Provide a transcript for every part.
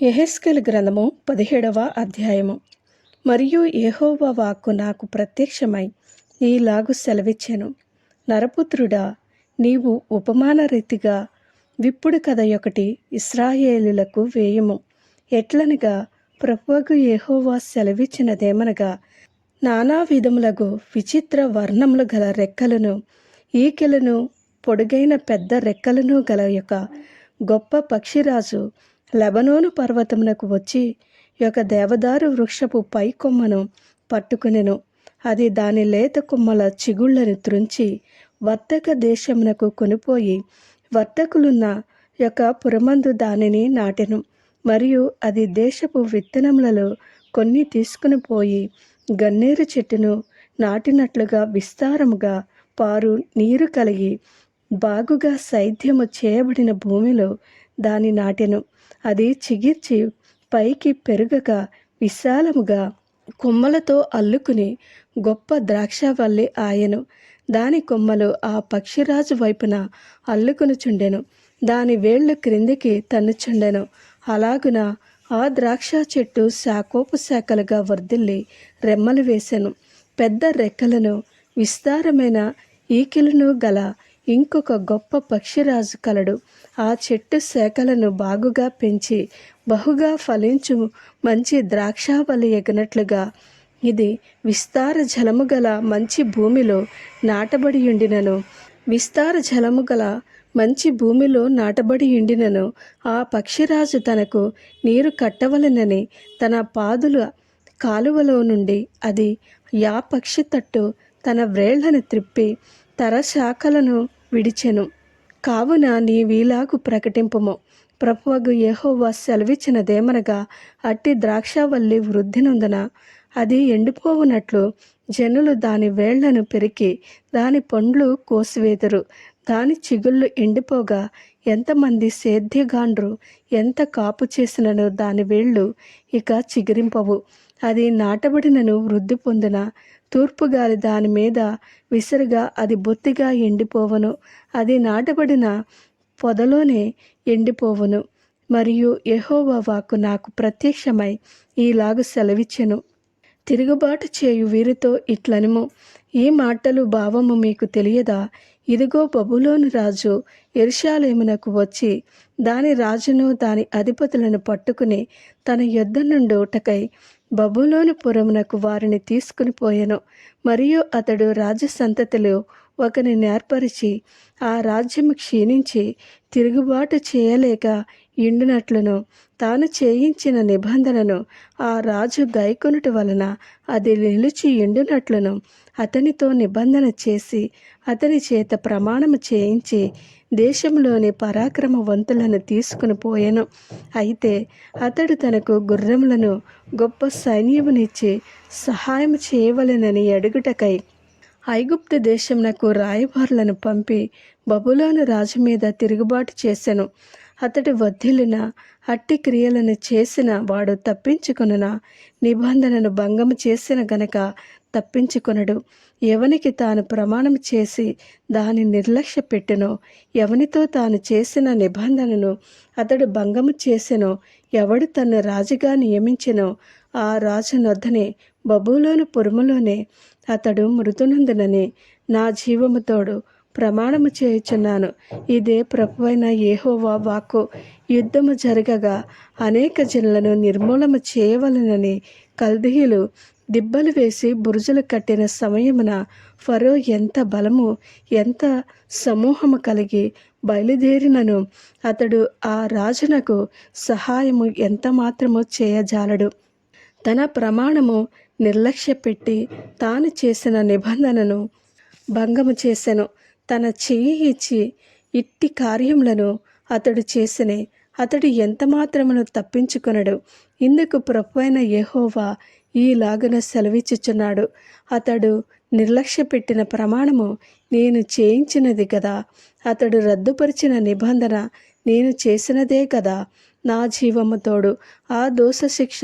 ఎహెస్కెల్ గ్రంథము పదిహేడవ అధ్యాయము. మరియు ఏహోవ వాక్కు నాకు ప్రత్యక్షమై ఈలాగు సెలవిచ్చాను. నరపుత్రుడా నీవు ఉపమాన రీతిగా విప్పుడు కథ ఒకటి ఇస్రాయేలులకు వేయము. ఎట్లనగా ప్రభువగు ఏహోవా సెలవిచ్చినదేమనగా నానా విధములగు విచిత్ర వర్ణములు గల రెక్కలను ఈకెలను పొడుగైన పెద్ద రెక్కలను గల యొక్క గొప్ప పక్షిరాజు లెబనోను పర్వతమునకు వచ్చి యొక్క దేవదారు వృక్షపు పై కొమ్మను పట్టుకునెను. అది దాని లేత కొమ్మల చిగుళ్ళను త్రుంచి వర్తక దేశమునకు కొనిపోయి వర్తకులున్న యొక్క పురమందు దానిని నాటెను. మరియు అది దేశపు విత్తనములలో కొన్ని తీసుకుని పోయి గన్నేరు చెట్టును నాటినట్లుగా విస్తారముగా పారు నీరు కలిగి బాగుగా సైద్యము చేయబడిన భూమిలో దాని నాటెను. అది చిగిర్చి పైకి పెరుగక విశాలముగా కొమ్మలతో అల్లుకుని గొప్ప ద్రాక్షవల్లి ఆయను. దాని కొమ్మలు ఆ పక్షిరాజు వైపున అల్లుకునుచుండెను. దాని వేళ్ళు క్రిందికి తన్నుచుండెను. అలాగున ఆ ద్రాక్ష చెట్టు శాఖోపు శాఖలుగా వర్ధిల్లి రెమ్మలు వేశాను పెద్ద రెక్కలను విస్తారమైన ఈకిలను గల ఇంకొక గొప్ప పక్షిరాజు కలడు. ఆ చెట్టు శాఖలను బాగుగా పెంచి బహుగా ఫలించు మంచి ద్రాక్షావలి ఎగినట్లుగా. ఇది విస్తార జలము గల మంచి భూమిలో నాటబడి ఉండినను విస్తార జలము గల మంచి భూమిలో నాటబడి ఉండినను ఆ పక్షిరాజు తనకు నీరు కట్టవలనని తన పాదుల కాలువలో నుండి అది యా పక్షి తట్టు తన వ్రేళ్ళను త్రిప్పి తరశాఖలను విడిచెను. కావున నీ వీలాగు ప్రకటింపుము. ప్రభువగు యహోవా సెలవిచ్చినదేమనగా అట్టి ద్రాక్షవల్లి వృద్ధినందున అది ఎండిపోవునట్లు జనులు దాని వేళ్ళను పెరికి దాని పండ్లు కోసివేదురు. దాని చిగుళ్ళు ఎండిపోగా ఎంతమంది సేద్యగాండ్రు ఎంత కాపు చేసినను దాని వేళ్ళు ఇక చిగురింపవు. అది నాటబడినను వృద్ధి పొందిన? తూర్పుగాలి దాని మీద విసరుగా అది బొత్తిగా ఎండిపోవను. అది నాటబడిన పొదలోనే ఎండిపోవను. మరియు యెహోవా వాకు నాకు ప్రత్యక్షమై ఈలాగు సెలవిచ్చెను. తిరుగుబాటు చేయు వీరితో ఇట్లనుము. ఈ మాటలు భావము మీకు తెలియదా? ఇదిగో బబులోను రాజు ఎరుషాలేమునకు వచ్చి దాని రాజును దాని అధిపతులను పట్టుకుని తన యుద్ధ నుండి ఊటకై బబులోను పురమునకు వారిని తీసుకుని పోయెను. మరియు అతడు రాజ సంతతిలో ఒకని నేర్పరిచి ఆ రాజ్యము క్షీణించి తిరుగుబాటు చేయలేక ఇండునట్లును తాను చేయించిన నిబంధనను ఆ రాజు గైకొనుట వలన అది నిలిచి ఇండునట్లును అతనితో నిబంధన చేసి అతని చేత ప్రమాణము చేయించి దేశంలోని పరాక్రమవంతులను తీసుకుని పోయెను. అయితే అతడు తనకు గుర్రములను గొప్ప సైన్యమునిచ్చి సహాయం చేయవలెనని అడుగుటకై ఐగుప్తు దేశమునకు రాయబారులను పంపి బబులోను రాజు మీద తిరుగుబాటు చేసెను. అతడు వద్దిలిన అట్టి క్రియలను చేసిన వాడు తప్పించుకునున? నిబంధనను భంగము చేసిన గనక తప్పించుకొనడు. ఎవనికి తాను ప్రమాణం చేసి దాని నిర్లక్ష్య పెట్టెనో ఎవనితో తాను చేసిన నిబంధనను అతడు భంగము చేసెనో ఎవడు తను రాజుగా నియమించెనో ఆ రాజు నొద్దనే బబులోను పురములోనే అతడు మృతునందునని నా జీవముతోడు ప్రమాణము చేయుచున్నాను. ఇదే ప్రభువైన ఏహోవా వాక్కు. యుద్ధము జరగగా అనేక జనులను నిర్మూలన చేయవలనని కల్దీయులు దిబ్బలు వేసి బురుజులు కట్టిన సమయమున ఫరో ఎంత బలము ఎంత సమూహము కలిగి బయలుదేరినను అతడు ఆ రాజునకు సహాయము ఎంత మాత్రము చేయజాలడు. తన ప్రమాణము నిర్లక్ష్య పెట్టి తాను చేసిన నిబంధనను భంగము చేసెను. తన చెయ్యి ఇచ్చి ఇట్టి కార్యములను అతడు చేసినే. అతడు ఎంత మాత్రమును తప్పించుకొనడు. ఇందుకు ప్రభువైన యెహోవా ఈలాగున సెలవిచ్చుచున్నాడు. అతడు నిర్లక్ష్య పెట్టిన ప్రమాణము నేను చేయించినది కదా అతడు రద్దుపరిచిన నిబంధన నేను చేసినదే కదా నా జీవమ్మతోడు ఆ దోష శిక్ష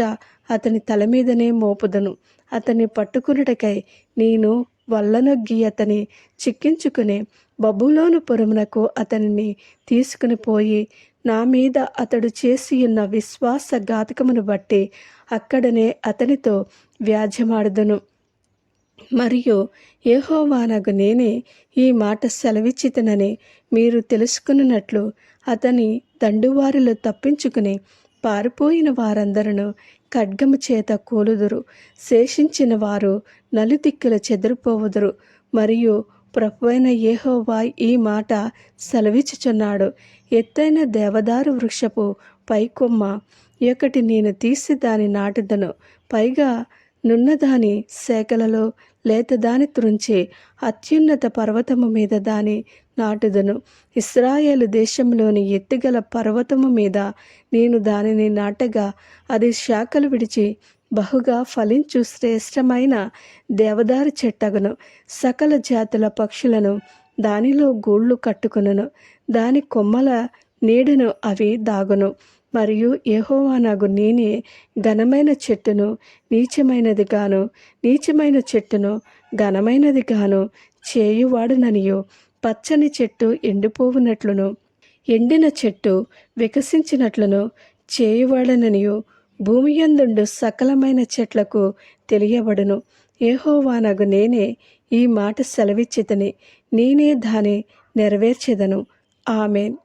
అతని తల మీదనే మోపుదను. అతన్ని పట్టుకున్నటకై నేను వల్లనొగ్గి అతని చిక్కించుకుని బబులోను పురమునకు అతనిని తీసుకుని పోయి నా మీద అతడు చేసి ఉన్న విశ్వాస ఘాతకమును బట్టి అక్కడనే అతనితో వ్యాధ్యమాడుదను మరియు ఏహోవానగు నేనే ఈ మాట సెలవిచ్చితనని మీరు తెలుసుకున్నట్లు అతని దండువారిలో తప్పించుకుని పారిపోయిన వారందరూ ఖడ్గము చేత కూలుదురు. శేషించిన వారు నలుదిక్కుల చెదిరిపోవుదురు. మరియు ప్రభువైన యెహోవా ఈ మాట సెలవిచ్చుచున్నాడు. ఎత్తైన దేవదారు వృక్షపు పైకొమ్మ ఒకటి నేను తీసి దాని నాటుదను. పైగా నున్నదాని శాఖలలో లేత దాని త్రుంచి అత్యున్నత పర్వతము మీద దాని నాటుదను. ఇస్రాయేలు దేశంలోని ఎత్తుగల పర్వతము మీద నేను దానిని నాటగా అది శాఖలు విడిచి బహుగా ఫలించు శ్రేష్టమైన దేవదారు చెట్టగును. సకల జాతుల పక్షులను దానిలో గూళ్ళు కట్టుకును దాని కొమ్మల నీడను అవి దాగును. మరియు యెహోవానగు నేనే ఘనమైన చెట్టును నీచమైనది గాను నీచమైన చెట్టును ఘనమైనది గాను చేయువాడుననియు. పచ్చని చెట్టు ఎండిపోవునట్లును ఎండిన చెట్టు వికసించినట్లును చేయువాడననియు భూమి యందుండు సకలమైన చెట్లకు తెలియబడును. ఏహోవానగు నేనే ఈ మాట సెలవిచ్చితని నేనే దాని నెరవేర్చెదను. ఆమెన్.